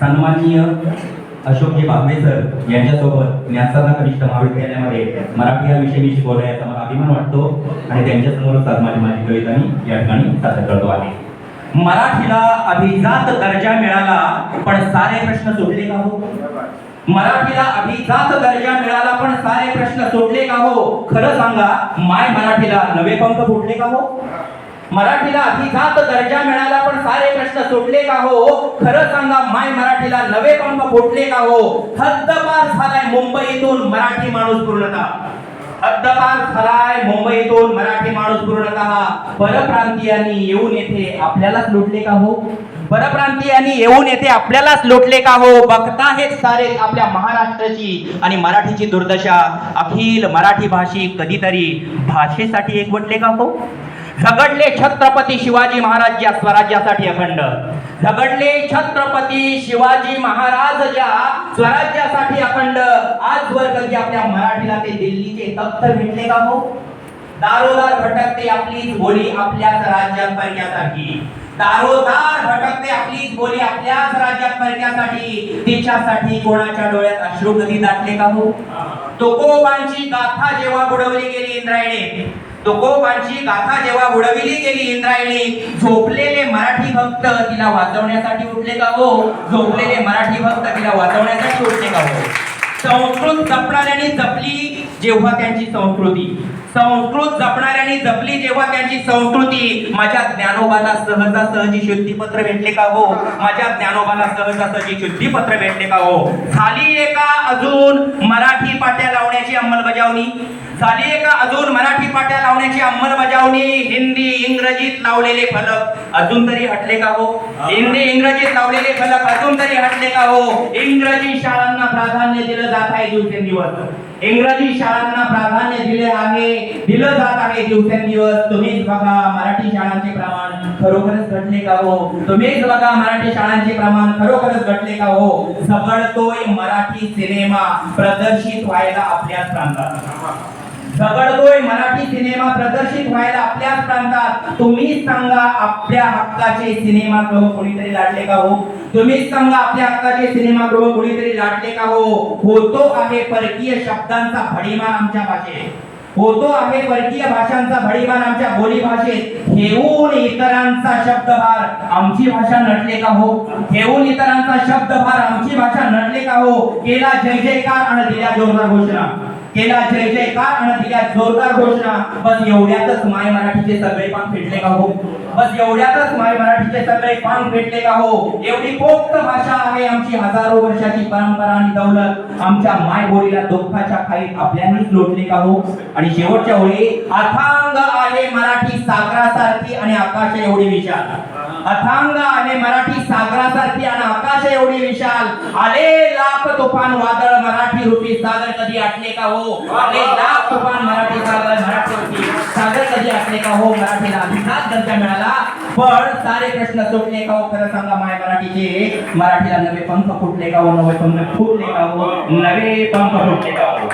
सन्माननीय अशोकजी बागवे सर यांच्यासोबत न्यासादा कनिष्ठ महाविद्यालयामध्ये मराठी हा विषय मी शिकवला याचा मला अभिमान वाटतो आणि त्यांच्यासमोरच आज माझी माझी कविता मी या ठिकाणी सादर करतो आहे. मराठीला अभिजात दर्जा मिळाला पण सारे प्रश्न सोडले का हो? मराठीला अभिजात दर्जा मिळाला पण सारे प्रश्न सोडले का हो? खरं सांगा माय मराठीला नवे पंख फुटले का हो? मराठीला अभिजात दर्जा मिळाला पण सारे प्रश्न सोडले का हो? खरं सांगा माय मराठीला नवे पंप फुटले का हो? हद्दपार झालाय मुंबईतून मराठी माणूस पूर्णतः. हद्दपार झालाय मुंबईतून मराठी माणूस पूर्णतः. परप्रांतीयांनी येऊन येथे आपल्यालाच लुटले का हो? परप्रांतीयांनी येऊन येथे आपल्यालाच लोटले का हो? बघता हेच सारे आपल्या महाराष्ट्राची आणि मराठीची दुर्दशा. अखिल मराठी भाषिक कधीतरी भाषेसाठी एकवटले का हो? झगडले छत्रपती शिवाजी महाराज या स्वराज्यासाठी अखंड. झगडले छत्रपती शिवाजी महाराज ज्या स्वराज्यासाठी अखंड. आजवर कधी आपल्या मराठीला ते दिल्लीचे तख्त भेटले का हो? दारोदार भटकते आपलीच बोली आपल्याच राज्यात परक्यासाठी दारोदार भटकते आपलीच बोली आपल्याच राज्यात परक्यासाठी तिच्यासाठी कोणाच्या डोळ्यात अश्रू कधी दाटले का हो. तुकोबांची गाथा जेव्हा बुडवली गेली इंद्रायणी तुकोबांची गाथा जेव्हा बुडविली गेली इंद्रायणी झोपलेले मराठी भक्त तिला वाचवण्यासाठी उठले का हो? झोपलेले मराठी भक्त तिला वाचवण्यासाठी उठले का हो? संस्कृत जपणाऱ्यांनी जपली जेव्हा त्यांची संस्कृती. संस्कृत जपणाऱ्यांनी जपली जेव्हा त्यांची संस्कृती. माझ्या ज्ञानोबाला सहजासहजी शुद्धीपत्र भेटले का हो? माझ्या ज्ञानोबाला सहजासहजी शुद्धीपत्र भेटले का हो? झाली एका अजून मराठी पाट्या लावण्याची अंमलबजावणी? झाली एका अजून मराठी पाट्या लावण्याची अंमलबजावणी? हिंदी इंग्रजीत लावलेले फलक अजून तरी हटले का हो? हिंदी इंग्रजीत लावलेले फलक अजून तरी हटले का हो? इंग्रजी शाळांना प्राधान्य दिलं जात आहे दिवसेंदिवस. इंग्रजी शाळांना प्राधान्य दिले आहे दिलं जात आहे दिवसेंदिवस. तुम्हीच बघा मराठी शाळांचे प्रमाण खरोखरच घटले का हो? तुम्हीच बघा मराठी शाळांचे प्रमाण खरोखरच घटले का हो? झगडतोय मराठी सिनेमा प्रदर्शित व्हायला आपल्याच प्रांतात. झगडतोय मराठी सिनेमा प्रदर्शित व्हायला आपल्याच प्रांतात. तुम्ही सांगा आपल्या हक्काचे सिनेमागृह कोणीतरी लाटले का हो? तुम्हीच सांगा आपल्या हक्काचे सिनेमागृह कोणीतरी लाटले का हो? होतो आहे परकीय शब्दांचा भडीमार आमच्या भाषेत. होतो आहे परकीय भाषांचा भडीमार आमच्या बोली भाषेत. घेऊन इतरांचा शब्दभार आमची भाषा नटले का हो? घेऊन इतरांचा शब्दभार आमची भाषा नटले का हो? केला जय जयकार आणि दिल्या जोरदार घोषणा. केला जय जयकार आणि दिल्या? जोरदार घोषणा. बस एवढ्यातच माय मराठीचे सगळे पान फेटले का हो? बस एवढ्यातच माय मराठीचे सगळे पान फेटले का हो? एवढी पोक्त भाषा आहे आमची हजारो वर्षाची परंपरा आणि दौलत. आमच्या माय बोलीला दुःखाच्या खाईत आपल्यानेच लोटले का हो? आणि शेवटच्या ओळी अथांग आहे मराठी सागरासारखी आणि आकाश एवढी विशाल. अथांग आणि मराठी सागरासारखी आणि आकाश एवढी विशाल. आले लाख तुफान वादळ मराठी रूपी सागर कधी आटले का हो? आले लाख तुफान मराठी सागर मराठी रूपी सागर कधी आटले का हो? मराठीला अभिजात दर्जा मिळाला. पण सारे प्रश्न सुटले का हो? खरं सांगा माय मराठीचे. मराठीला नवे पंख फुटले का हो? नवे पंख फुटले का हो? नवे पंख फुटले का हो?